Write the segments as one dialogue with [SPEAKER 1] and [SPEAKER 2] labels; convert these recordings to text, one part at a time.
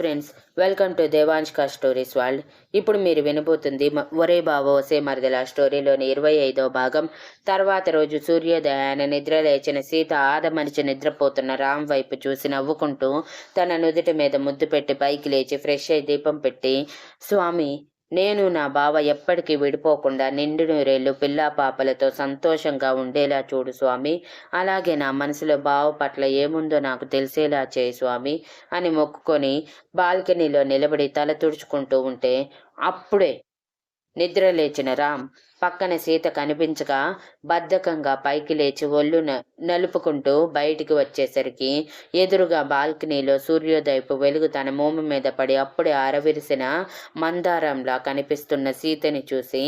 [SPEAKER 1] Friends welcome to దేవాంష్క stories world. ఇప్పుడు మీరు వినబోతుంది ఒరే బావ ఒసే మరదల స్టోరీలోని ఇరవై ఐదో భాగం. తర్వాత రోజు సూర్యోదయాన నిద్ర లేచిన సీత ఆదమనిచి నిద్రపోతున్న రామ్ వైపు చూసి నవ్వుకుంటూ తన నుదుటి మీద ముద్దు పెట్టి పైకి లేచి ఫ్రెష్ అయి దీపం పెట్టి స్వామి నేను నా బావ ఎప్పటికీ విడిపోకుండా నిండు నూరేళ్ళు పిల్లా పాపలతో సంతోషంగా ఉండేలా చూడు స్వామి. అలాగే నా మనసులో బావ పట్ల ఏముందో నాకు తెలిసేలా చేయి స్వామి అని మొక్కుకొని బాల్కనీలో నిలబడి తల తుడుచుకుంటూ ఉంటే అప్పుడే నిద్ర లేచిన రామ్ పక్కన సీత కనిపించక బద్ధకంగా పైకి లేచి ఒళ్ళు నలుపుకుంటూ బయటికి వచ్చేసరికి ఎదురుగా బాల్కనీలో సూర్యోదయపు వెలుగు తన మోము మీద పడి అప్పుడే అరవిరిసిన మందారంలా కనిపిస్తున్న సీతని చూసి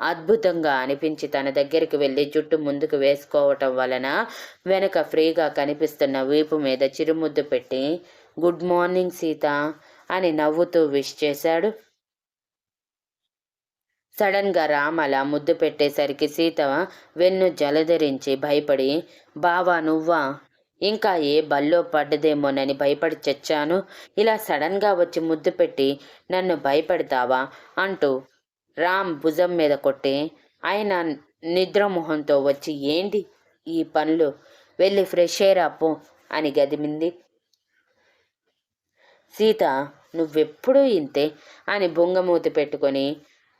[SPEAKER 1] అద్భుతంగా అనిపించి తన దగ్గరికి వెళ్ళి జుట్టు ముందుకు వేసుకోవటం వలన వెనక ఫ్రీగా కనిపిస్తున్న వీపు మీద చిరుముద్దు పెట్టి గుడ్ మార్నింగ్ సీత అని నవ్వుతూ విష్ చేశాడు. సడన్గా రామ్ అలా ముద్దు పెట్టేసరికి సీత వెన్ను జలధరించి భయపడి బావా నువ్వా? ఇంకా ఏ బల్లో పడ్డదేమోనని భయపడి చచ్చాను. ఇలా సడన్గా వచ్చి ముద్దు పెట్టి నన్ను భయపెడతావా? అంటూ రామ్ భుజం మీద కొట్టి ఆయన నిద్రమోహంతో వచ్చి ఏంటి ఈ పనులు? వెళ్ళి ఫ్రెష్ ఎయిర్ అప్పు అని గదిమింది. సీత నువ్వెప్పుడూ ఇంతే అని బొంగమూతి పెట్టుకొని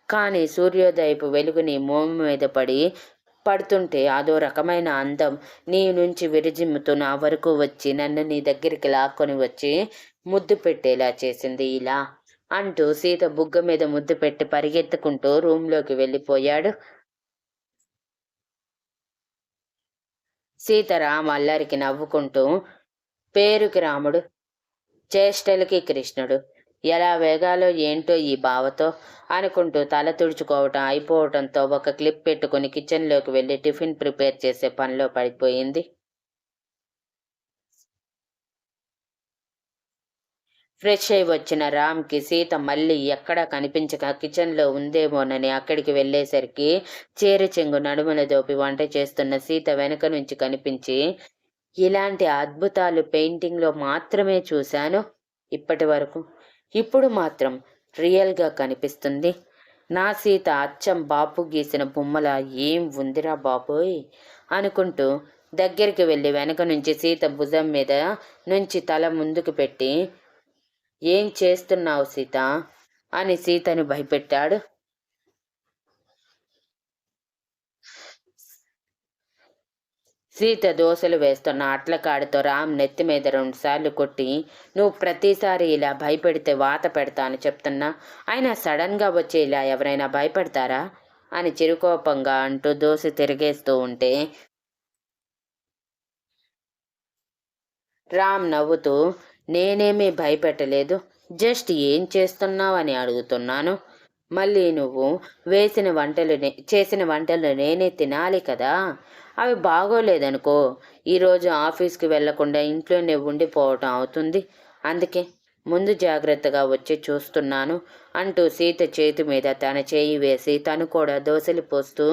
[SPEAKER 1] కానీ సూర్యోదయపు వెలుగుని మోము మీద పడి పడుతుంటే అదో రకమైన అందం నీ నుంచి విరజిమ్ముతూ నా వరకు వచ్చి నన్ను నీ దగ్గరికి లాక్కొని వచ్చి ముద్దు పెట్టేలా చేసింది ఇలా అంటూ సీత బుగ్గ మీద ముద్దు పెట్టి పరిగెత్తుకుంటూ రూంలోకి వెళ్ళిపోయాడు. సీతారాం అల్లరికి నవ్వుకుంటూ పేరుకి రాముడు చేష్టలకి కృష్ణుడు ఎలా వేగాలో ఏంటో ఈ బావతో అనుకుంటూ తల తుడుచుకోవటం అయిపోవటంతో ఒక క్లిప్ పెట్టుకుని కిచెన్లోకి వెళ్ళి టిఫిన్ ప్రిపేర్ చేసే పనిలో పడిపోయింది. ఫ్రెష్ అయి వచ్చిన రామ్కి సీత మళ్ళీ ఎక్కడా కనిపించక కిచెన్లో ఉందేమోనని అక్కడికి వెళ్ళేసరికి చీర చెంగు నడుమున దోపి వంట చేస్తున్న సీత వెనక నుంచి కనిపించి ఇలాంటి అద్భుతాలు పెయింటింగ్లో మాత్రమే చూశాను ఇప్పటి వరకు. ఇప్పుడు మాత్రం రియల్గా కనిపిస్తుంది. నా సీత అచ్చం బాపు గీసిన బొమ్మల ఏం ఉందిరా బాబోయ్? అనుకుంటూ దగ్గరికి వెళ్ళి వెనక నుంచి సీత భుజం మీద నుంచి తల ముందుకు పెట్టి ఏం చేస్తున్నావు సీత? అని సీతను భయపెట్టాడు. సీత దోశలు వేస్తున్న అట్లకాడితో రామ్ నెత్తి మీద రెండుసార్లు కొట్టి నువ్వు ప్రతిసారి ఇలా భయపెడితే వాత పెడతాను చెప్తున్నా. అయినా సడన్గా వచ్చి ఇలా ఎవరైనా భయపెడతారా? అని చిరుకోపంగా అంటూ దోశ తిరిగేస్తూ ఉంటే రామ్ నవ్వుతూ నేనేమీ భయపెట్టలేదు. జస్ట్ ఏం చేస్తున్నావు? అని అడుగుతున్నాను. మళ్ళీ నువ్వు వేసిన వంటలు నే- చేసిన వంటలు నేనే తినాలి కదా? అవి బాగోలేదనుకో ఈరోజు ఆఫీస్కి వెళ్ళకుండా ఇంట్లోనే ఉండిపోవటం అవుతుంది. అందుకే ముందు జాగ్రత్తగా వచ్చి చూస్తున్నాను అంటూ సీత చేతి మీద తన చేయి వేసి తను కూడా దోశలు పోస్తూ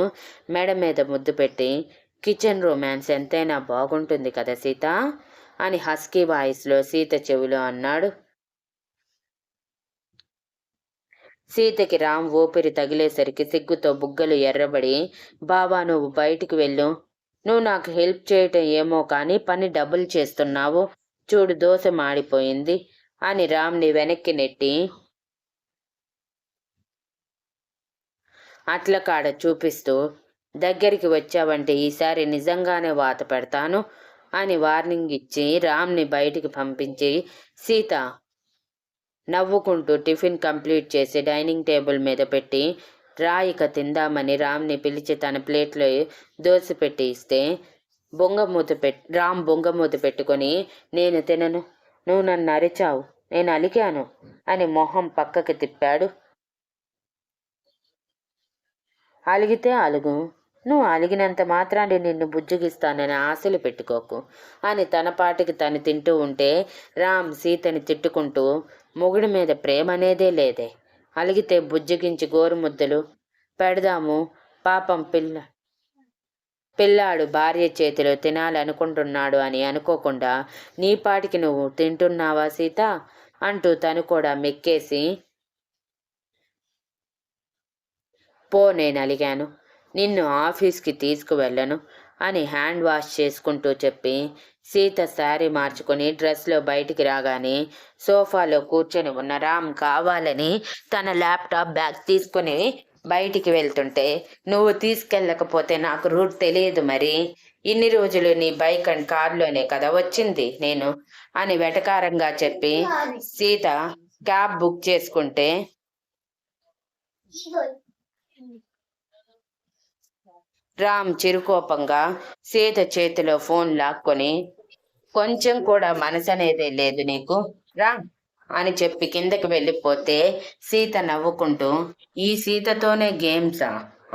[SPEAKER 1] మెడ మీద ముద్దు పెట్టి కిచెన్ రొమాన్స్ ఎంతైనా బాగుంటుంది కదా సీత? అని హస్కీ వాయిస్లో సీత చెవిలో అన్నాడు. సీతకి రామ్ ఊపిరి తగిలేసరికి సిగ్గుతో బుగ్గలు ఎర్రబడి బావా నువ్వు బయటికి వెళ్ళు నువ్వు నాకు హెల్ప్ చేయటం ఏమో కానీ పని డబుల్ చేస్తున్నావు. చూడు దోశ మాడిపోయింది అని రామ్ని వెనక్కి నెట్టి అట్ల కాడ చూపిస్తూ దగ్గరికి వచ్చావంటే ఈసారి నిజంగానే వాత పెడతాను అని వార్నింగ్ ఇచ్చి రామ్ని బయటికి పంపించి సీత నవ్వుకుంటూ టిఫిన్ కంప్లీట్ చేసి డైనింగ్ టేబుల్ మీద పెట్టి రాయిక తిందామని రామ్ని పిలిచి తన ప్లేట్లో దోశ పెట్టి ఇస్తే బొంగమూత పెట్ రామ్ బొంగమూత పెట్టుకొని నేను తినను. నువ్వు నన్ను అరిచావు. నేను అలికాను అని మొహం పక్కకి తిప్పాడు. అలిగితే అలుగు. నువ్వు అలిగినంత మాత్రాన్ని నిన్ను బుజ్జగిస్తానని ఆశలు పెట్టుకోకు అని తన పాటికి తను తింటూ ఉంటే రామ్ సీతని తిట్టుకుంటూ మొగుడి మీద ప్రేమ అనేదే లేదే. అలిగితే బుజ్జగించి గోరుముద్దలు. పెడదాము పాపం పిల్ల పిల్లాడు భార్య చేతిలో తినాలనుకుంటున్నాడు అని అనుకోకుండా నీ పాటికి నువ్వు తింటున్నావా సీత? అంటూ తను కూడా మెక్కేసి పో నేను అలిగాను. నిన్ను ఆఫీస్కి తీసుకువెళ్ళను అని హ్యాండ్ వాష్ చేసుకుంటూ చెప్పి సీత శారీ మార్చుకొని డ్రెస్లో బయటికి రాగానే సోఫాలో కూర్చొని ఉన్న రామ్ కావాలని తన ల్యాప్టాప్ బ్యాగ్ తీసుకుని బయటికి వెళ్తుంటే నువ్వు తీసుకెళ్ళకపోతే నాకు రూట్ తెలియదు మరి. ఇన్ని రోజులు నీ బైక్ అండ్ కార్లోనే కదా వచ్చింది నేను అని వెటకారంగా చెప్పి సీత క్యాబ్ బుక్ చేసుకుంటే రామ్ చిరుకోపంగా సీత చేతిలో ఫోన్ లాక్కొని కొంచెం కూడా మనసు అనేది లేదు నీకు. రామ్ అని చెప్పి కిందకి వెళ్ళిపోతే సీత నవ్వుకుంటూ ఈ సీతతోనే గేమ్సా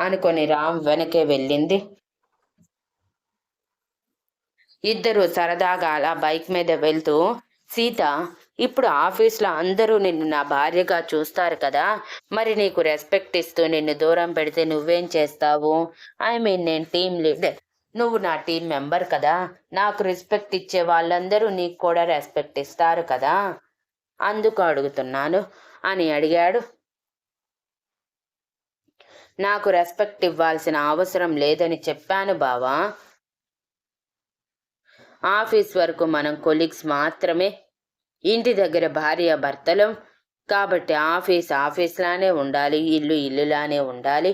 [SPEAKER 1] అనుకొని రామ్ వెనకే వెళ్ళింది. ఇద్దరు సరదాగా అలా బైక్ మీద వెళ్తూ సీత ఇప్పుడు ఆఫీస్లో అందరూ నిన్ను నా భార్యగా చూస్తారు కదా. మరి నీకు రెస్పెక్ట్ ఇస్తూ నిన్ను దూరం పెడితే నువ్వేం చేస్తావు? ఐ మీన్ నేను టీం లీడర్ నువ్వు నా టీం మెంబర్ కదా. నాకు రెస్పెక్ట్ ఇచ్చే వాళ్ళందరూ నీకు కూడా రెస్పెక్ట్ ఇస్తారు కదా. అందుకు అడుగుతున్నాను అని అడిగాడు. నాకు రెస్పెక్ట్ ఇవ్వాల్సిన అవసరం లేదని చెప్పాను బావా. ఆఫీస్ వరకు మనం కొలీగ్స్ మాత్రమే ఇంటి దగ్గర భార్య భర్తలం. కాబట్టి ఆఫీస్ ఆఫీస్లానే ఉండాలి ఇల్లు ఇల్లులానే ఉండాలి.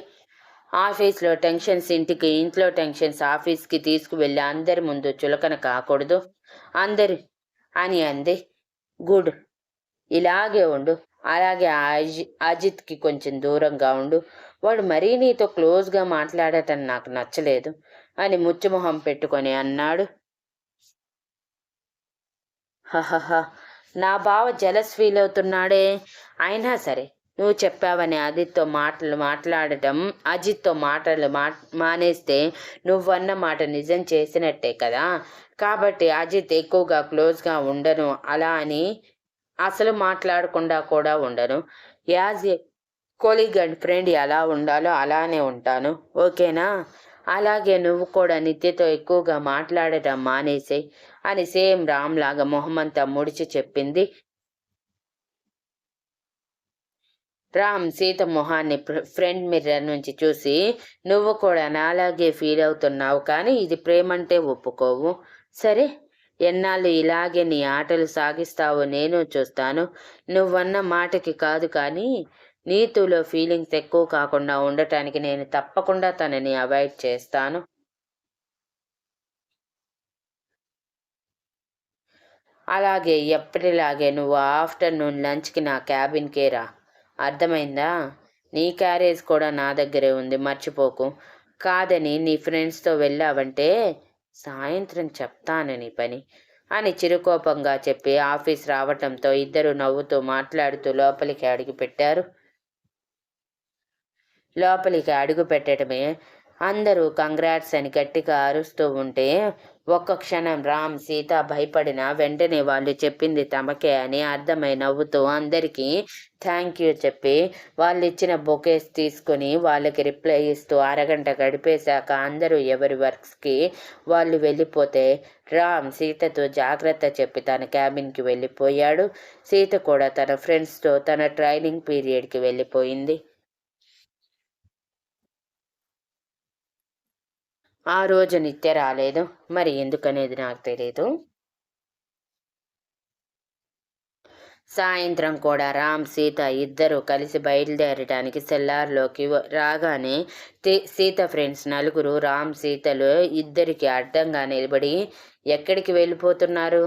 [SPEAKER 1] ఆఫీస్లో టెన్షన్స్ ఇంటికి ఇంట్లో టెన్షన్స్ ఆఫీస్కి తీసుకువెళ్ళి అందరి ముందు చులకన కాకూడదు. అందరి అని అంది. గుడ్. ఇలాగే ఉండు. అలాగే అజి అజిత్కి కొంచెం దూరంగా ఉండు. వాడు మరీ నీతో క్లోజ్గా మాట్లాడటం నాకు నచ్చలేదు అని ముచ్చుమొహం పెట్టుకొని అన్నాడు. హహహ. నా బావ జలస్ ఫీల్ అవుతున్నాడే. అయినా సరే నువ్వు చెప్పావని అజిత్తో మాటలు మాట్లాడటం అజిత్తో మాటలు మా మానేస్తే నువ్వన్న మాట నిజం చేసినట్టే కదా. కాబట్టి అజిత్ ఎక్కువగా క్లోజ్గా ఉండను. అలా అని అసలు మాట్లాడకుండా కూడా ఉండను. As a colleague and friend ఎలా ఉండాలో అలానే ఉంటాను. ఓకేనా? అలాగే నువ్వు కూడా నిత్యతో ఎక్కువగా మాట్లాడటం మానేసే అని సేమ్ రామ్ లాగా మొహమంతా ముడిచి చెప్పింది. రామ్ సీత మొహాన్ని ఫ్రెండ్ మిర్రర్ నుంచి చూసి నువ్వు కూడా నాలాగే ఫీల్ అవుతున్నావు కానీ ఇది ప్రేమంటే ఒప్పుకోవు. సరే ఎన్నాళ్ళు ఇలాగే నీ ఆటలు సాగిస్తావో నేను చూస్తాను. నువ్వన్న మాటకి కాదు కానీ నీతులో ఫీలింగ్స్ ఎక్కువ కాకుండా ఉండటానికి నేను తప్పకుండా తనని అవాయిడ్ చేస్తాను. అలాగే ఎప్పటిలాగే నువ్వు ఆఫ్టర్నూన్ లంచ్కి నా క్యాబిన్కే రా. అర్థమైందా? నీ క్యారేజ్ కూడా నా దగ్గరే ఉంది మర్చిపోకు. కాదని నీ ఫ్రెండ్స్తో వెళ్ళావంటే సాయంత్రం చెప్తానని పని అని చిరుకోపంగా చెప్పి ఆఫీస్ రావటంతో ఇద్దరు నవ్వుతూ మాట్లాడుతూ లోపలికి అడిగి పెట్టారు. లోపలికి అడుగు పెట్టడమే. అందరూ కంగ్రాట్స్ అని గట్టిగా అరుస్తూ ఉంటే ఒక్క క్షణం రామ్ సీత భయపడిన వెంటనే వాళ్ళు చెప్పింది తమకే అని అర్థమై నవ్వుతూ అందరికీ థ్యాంక్ యూ చెప్పి వాళ్ళు ఇచ్చిన బొకేస్ తీసుకుని వాళ్ళకి రిప్లై ఇస్తూ అరగంట గడిపేశాక అందరూ ఎవరి వర్క్స్కి వాళ్ళు వెళ్ళిపోతే రామ్ సీతతో జాగ్రత్త చెప్పి తన క్యాబిన్కి వెళ్ళిపోయాడు. సీత కూడా తన ఫ్రెండ్స్తో తన ట్రైనింగ్ పీరియడ్కి వెళ్ళిపోయింది. ఆ రోజు నిత్య రాలేదు. మరి ఎందుకనేది నాకు తెలియదు సాయంత్రం కూడా రామ్ సీత ఇద్దరు కలిసి బయలుదేరడానికి సెల్లార్లోకి రాగానే సీత ఫ్రెండ్స్ నలుగురు రామ్ సీతలు ఇద్దరికి అడ్డంగా నిలబడి ఎక్కడికి వెళ్ళిపోతున్నారు?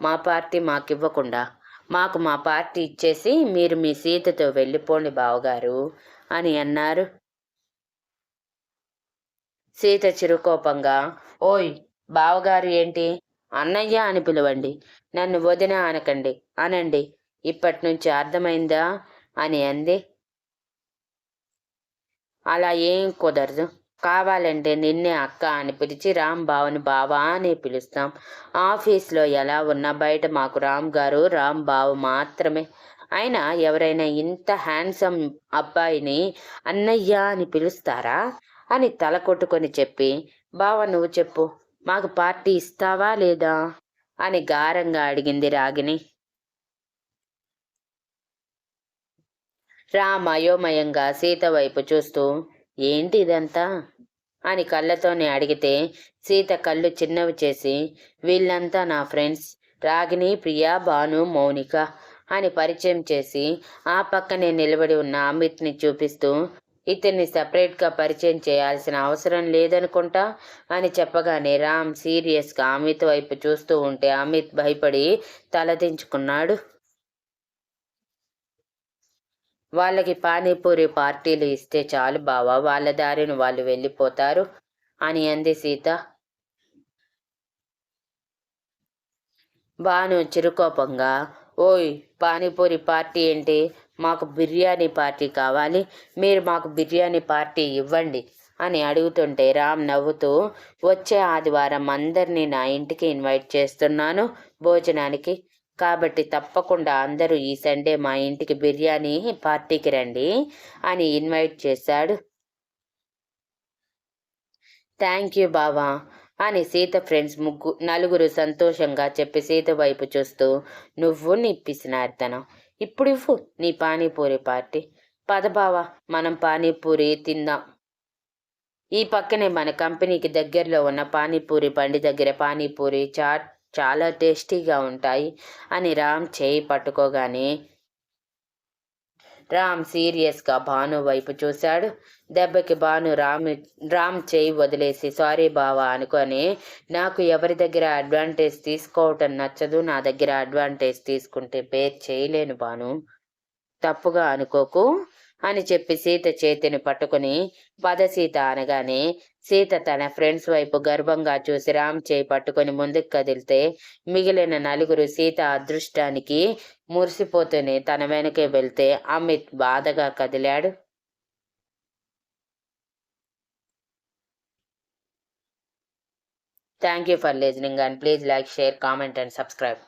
[SPEAKER 1] మా పార్టీ మాకు ఇవ్వకుండా మాకు మా పార్టీ ఇచ్చేసి మీరు మీ సీతతో వెళ్ళిపోండి బావగారు అని అన్నారు. సీత చిరుకోపంగా ఓయ్ బావగారు ఏంటి? అన్నయ్య అని పిలవండి. నన్ను వదిన అనకండి. అనండి. ఇప్పటి నుంచి అర్థమైందా? అని అంది. అలా ఏం కుదరదు. కావాలంటే నిన్నే అక్క అని పిలిచి రామ్ బావని బావా అని పిలుస్తాం. ఆఫీస్లో ఎలా ఉన్నా బయట మాకు రామ్ గారు రామ్ బావ మాత్రమే. అయినా ఎవరైనా ఇంత హ్యాండ్సమ్ అబ్బాయిని అన్నయ్య అని పిలుస్తారా? అని తల కొట్టుకొని చెప్పి బావ నువ్వు చెప్పు. మాకు పార్టీ ఇస్తావా లేదా? అని గారంగా అడిగింది రాగిని రామ్ అయోమయంగా సీత వైపు చూస్తూ ఏంటి ఇదంతా? అని కళ్ళతోనే అడిగితే సీత కళ్ళు చిన్నవి చేసి వీళ్ళంతా నా ఫ్రెండ్స్. రాగిని ప్రియా భాను మౌనిక అని పరిచయం చేసి ఆ పక్కనే నిలబడి ఉన్న అమిత్ని చూపిస్తూ ఇతన్ని సపరేట్గా పరిచయం చేయాల్సిన అవసరం లేదనుకుంటా? అని చెప్పగానే రామ్ సీరియస్గా అమిత్ వైపు చూస్తూ ఉంటే అమిత్ భయపడి తలదించుకున్నాడు వాళ్ళకి పానీపూరి పార్టీలు ఇస్తే చాలు బావా వాళ్ళ దారిని వాళ్ళు వెళ్ళిపోతారు అని అంది సీత. బాను చిరుకోపంగా ఓయ్ పానీపూరి పార్టీ ఏంటి? మాకు బిర్యానీ పార్టీ కావాలి మీరు మాకు బిర్యానీ పార్టీ ఇవ్వండి అని అడుగుతుంటే రామ్ నవ్వుతూ వచ్చే ఆదివారం అందరినీ నా ఇంటికి ఇన్వైట్ చేస్తున్నాను భోజనానికి. కాబట్టి తప్పకుండా అందరూ ఈ సండే మా ఇంటికి బిర్యానీ పార్టీకి రండి అని ఇన్వైట్ చేశాడు. థ్యాంక్ యూ బావా అని సీత ఫ్రెండ్స్ ముగ్గు నలుగురు సంతోషంగా చెప్పి సీత వైపు చూస్తూ నువ్వు నీ పిసినార్తనం ఇప్పుడు ఇవ్వు నీ పానీపూరి పార్టీ. పదబావా మనం పానీపూరి తిందాం. ఈ పక్కనే మన కంపెనీకి దగ్గరలో ఉన్న పానీపూరి బండి దగ్గర పానీపూరి చాట్ చాలా టేస్టీగా ఉంటాయి అని రామ్ చేయి పట్టుకోగానే రామ్ సీరియస్గా భాను వైపు చూశాడు. దెబ్బకి భాను రామ్ రామ్ చేయి వదిలేసి సారీ బావా అనుకొని నాకు ఎవరి దగ్గర అడ్వాంటేజ్ తీసుకోవటం నచ్చదు. నా దగ్గర అడ్వాంటేజ్ తీసుకుంటే పేరు చేయలేను భాను. తప్పుగా అనుకోకు అని చెప్పి సీత చేతిని పట్టుకుని పద సీత అనగానే సీత తన ఫ్రెండ్స్ వైపు గర్వంగా చూసి రామ్ చేయి పట్టుకుని ముందుకు కదిలితే మిగిలిన నలుగురు సీత అదృష్టానికి మురిసిపోతూనే తన వెనకే వెళ్తే అమిత్ బాధగా కదిలాడు. Thank you for listening and please like share comment and subscribe